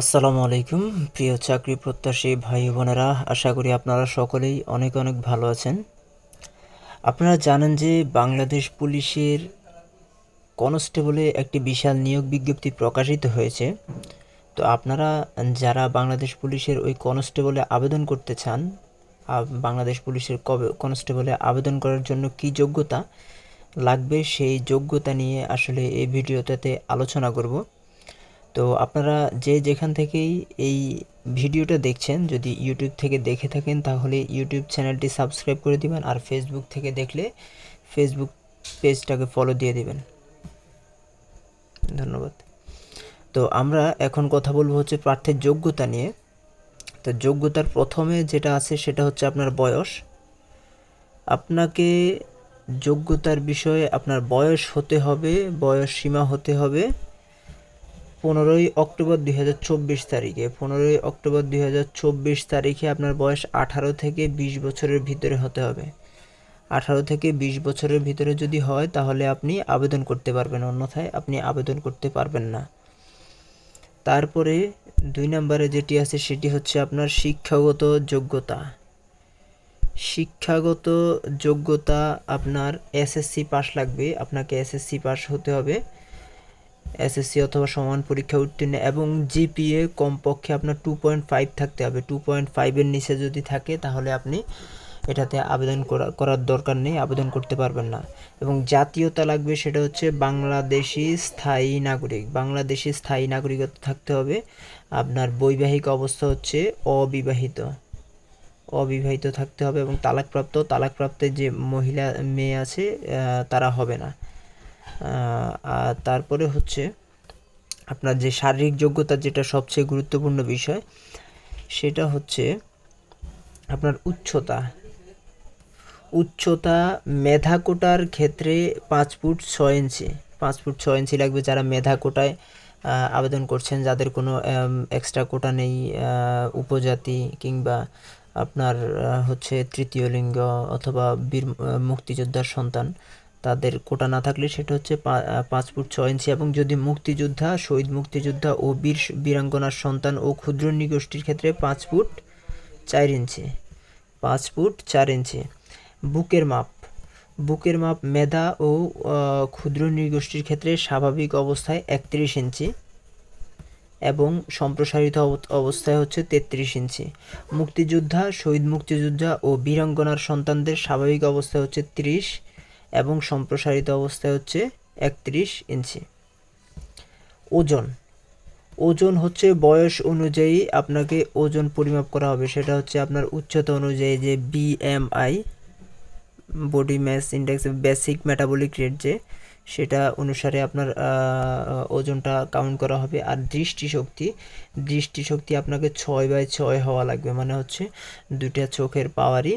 আসসালামু আলাইকুম, প্রিয় চাকরি প্রত্যাশী ভাই বোনেরা, আশা করি আপনারা সকলেই অনেক অনেক ভালো আছেন। আপনারা জানেন যে বাংলাদেশ পুলিশের কনস্টেবলে একটি বিশাল নিয়োগ বিজ্ঞপ্তি প্রকাশিত হয়েছে। তো আপনারা যারা বাংলাদেশ পুলিশের ওই কনস্টেবলে আবেদন করতে চান বাংলাদেশ পুলিশের কবে, কনস্টেবলে আবেদন করার জন্য কি যোগ্যতা লাগবে সেই যোগ্যতা নিয়ে আসলে এই ভিডিওটাতে আলোচনা করব। তো আপনারা যে যেখান থেকেই এই ভিডিওটা দেখছেন, যদি ইউটিউব থেকে দেখে থাকেন, তাহলে ইউটিউব চ্যানেলটি সাবস্ক্রাইব করে দিবেন আর ফেসবুক থেকে দেখলে ফেসবুক পেজটাকে ফলো দিয়ে দিবেন। ধন্যবাদ। তো আমরা এখন কথা বলব হচ্ছে প্রার্থীর যোগ্যতা নিয়ে। তো যোগ্যতার প্রথমে যেটা আছে, সেটা হচ্ছে আপনার বয়স। আপনাকে যোগ্যতার বিষয়ে আপনার বয়স হতে হবে, বয়স সীমা হতে হবে। পনেরোই অক্টোবর দুই হাজার চব্বিশ তারিখে। পনেরোই অক্টোবর দুই হাজার চব্বিশ তারিখে আপনার বয়স আঠারো থেকে বিশ বছরের ভিতরে হতে হবে। আঠারো থেকে বিশ বছরের ভিতরে যদি হয়, তাহলে আপনি আবেদন করতে পারবেন, অন্যথায় আপনি আবেদন করতে পারবেন না। তারপরে দুই নম্বরে যেটি আছে, সেটি হচ্ছে আপনার শিক্ষাগত যোগ্যতা। শিক্ষাগত যোগ্যতা আপনার এসএসসি পাস লাগবে, আপনাকে এসএসসি পাস হতে হবে। এসএসসি অথবা সমান পরীক্ষা উত্তীর্ণ এবং জিপিএ কমপক্ষে আপনার টু পয়েন্ট ফাইভ থাকতে হবে। টু পয়েন্ট ফাইভের নিচে যদি থাকে, তাহলে আপনি এটাতে আবেদন করা, করার দরকার নেই, আবেদন করতে পারবেন না। এবং জাতীয়তা লাগবে সেটা হচ্ছে বাংলাদেশি স্থায়ী নাগরিক। বাংলাদেশি স্থায়ী নাগরিকত্ব থাকতে হবে। আপনার বৈবাহিক অবস্থা হচ্ছে অবিবাহিত। অবিবাহিত থাকতে হবে এবং তালাকপ্রাপ্ত তালাকপ্রাপ্তের যে মহিলা, মেয়ে আছে তারা হবে না। আর তারপরে হচ্ছে আপনার যে শারীরিক যোগ্যতা যেটা সবচেয়ে গুরুত্বপূর্ণ বিষয়, সেটা হচ্ছে আপনার উচ্চতা। উচ্চতা মেধা কোটার ক্ষেত্রে পাঁচ ফুট ছয় ইঞ্চি, পাঁচ ফুট ছয় ইঞ্চি লাগবে যারা মেধা কোটায় আবেদন করছেন, যাদের কোনো এক্সট্রা কোটা নেই উপজাতি কিংবা আপনার হচ্ছে তৃতীয় লিঙ্গ অথবা বীর মুক্তিযোদ্ধার সন্তান তাদের কোটা না থাকলে সেটা হচ্ছে পাঁচ ফুট ছয় ইঞ্চি। এবং যদি মুক্তিযোদ্ধা, শহীদ মুক্তিযোদ্ধা ও বীর বীরাঙ্গনার সন্তান ও ক্ষুদ্র নৃগোষ্ঠীর ক্ষেত্রে পাঁচ ফুট চার ইঞ্চি। পাঁচ ফুট চার ইঞ্চি। বুকের মাপ। বুকের মাপ মেধা ও ক্ষুদ্র নৃগোষ্ঠীর ক্ষেত্রে স্বাভাবিক অবস্থায় একত্রিশ ইঞ্চি এবং সম্প্রসারিত অব- অবস্থায় হচ্ছে তেত্রিশ ইঞ্চি। মুক্তিযোদ্ধা, শহীদ মুক্তিযোদ্ধা ও বীরাঙ্গনার সন্তানদের স্বাভাবিক অবস্থায় হচ্ছে ত্রিশ এবং সম্প্রসারিত অবস্থায় হচ্ছে একত্রিশ ইঞ্চি। ওজন। ওজন হচ্ছে বয়স অনুযায়ী আপনাকে ওজন পরিমাপ করা হবে। সেটা হচ্ছে আপনার উচ্চতা অনুযায়ী যে BMI body mass index basic metabolic rate যে, সেটা অনুসারে আপনার ওজনটা কাউন্ট করা হবে। আর দৃষ্টিশক্তি দৃষ্টিশক্তি আপনাকে ছয় বাই ছয় হওয়া লাগবে। মানে হচ্ছে দুইটা চোখের পাওয়ারই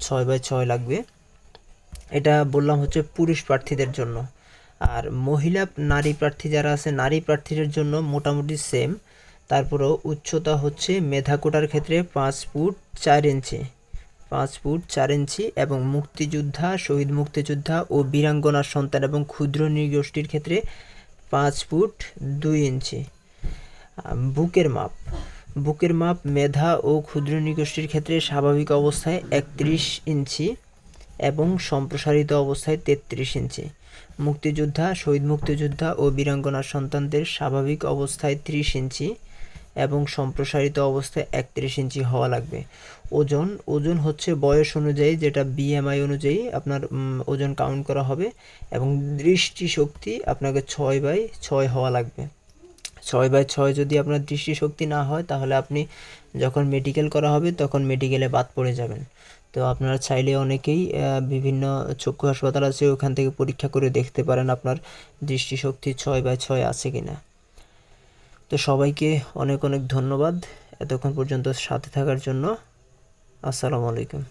ছয় বাই ছয় লাগবে। এটা বললাম হচ্ছে পুরুষ প্রার্থীদের জন্য। আর মহিলা নারী প্রার্থী যারা আছে, নারী প্রার্থীদের জন্য মোটামুটি সেম তারপরেও উচ্চতা হচ্ছে মেধাকোটার ক্ষেত্রে পাঁচ ফুট চার ইঞ্চি। পাঁচ ফুট চার ইঞ্চি এবং মুক্তিযোদ্ধা, শহীদ মুক্তিযোদ্ধা ও বীরাঙ্গনার সন্তান এবং ক্ষুদ্র নৃগোষ্ঠীর ক্ষেত্রে পাঁচ ফুট দুই ইঞ্চি। বুকের মাপ। বুকের মাপ মেধা ও ক্ষুদ্র নৃগোষ্ঠীর ক্ষেত্রে স্বাভাবিক অবস্থায় একত্রিশ ইঞ্চি। এবং সম্প্রসারিত অবস্থায় তেত্রিশ ইঞ্চি। মুক্তিযোদ্ধা, শহীদ মুক্তিযোদ্ধা ও বীরাঙ্গনার সন্তানদের স্বাভাবিক অবস্থায় ত্রিশ ইঞ্চি এবং সম্প্রসারিত অবস্থায় একত্রিশ ইঞ্চি হওয়া লাগবে। ওজন ওজন হচ্ছে বয়স অনুযায়ী যেটা বিএমআই অনুযায়ী আপনার ওজন কাউন্ট করা হবে এবং দৃষ্টিশক্তি আপনাকে ছয় বাই ছয় হওয়া লাগবে। ছয় বাই ছয় যদি আপনার দৃষ্টিশক্তি না হয় তাহলে আপনি যখন মেডিকেল করা হবে তখন মেডিকেলে বাদ পড়ে যাবেন। তো আপনারা চাইলে অনেকেই বিভিন্ন চক্ষু হাসপাতাল আছে, ওখান থেকে পরীক্ষা করে দেখতে পারেন আপনার দৃষ্টিশক্তি ছয় বাই ছয় আছে কিনা। তো সবাইকে অনেক অনেক ধন্যবাদ। এতক্ষণ পর্যন্ত সাথে থাকার জন্য। আসসালামু আলাইকুম।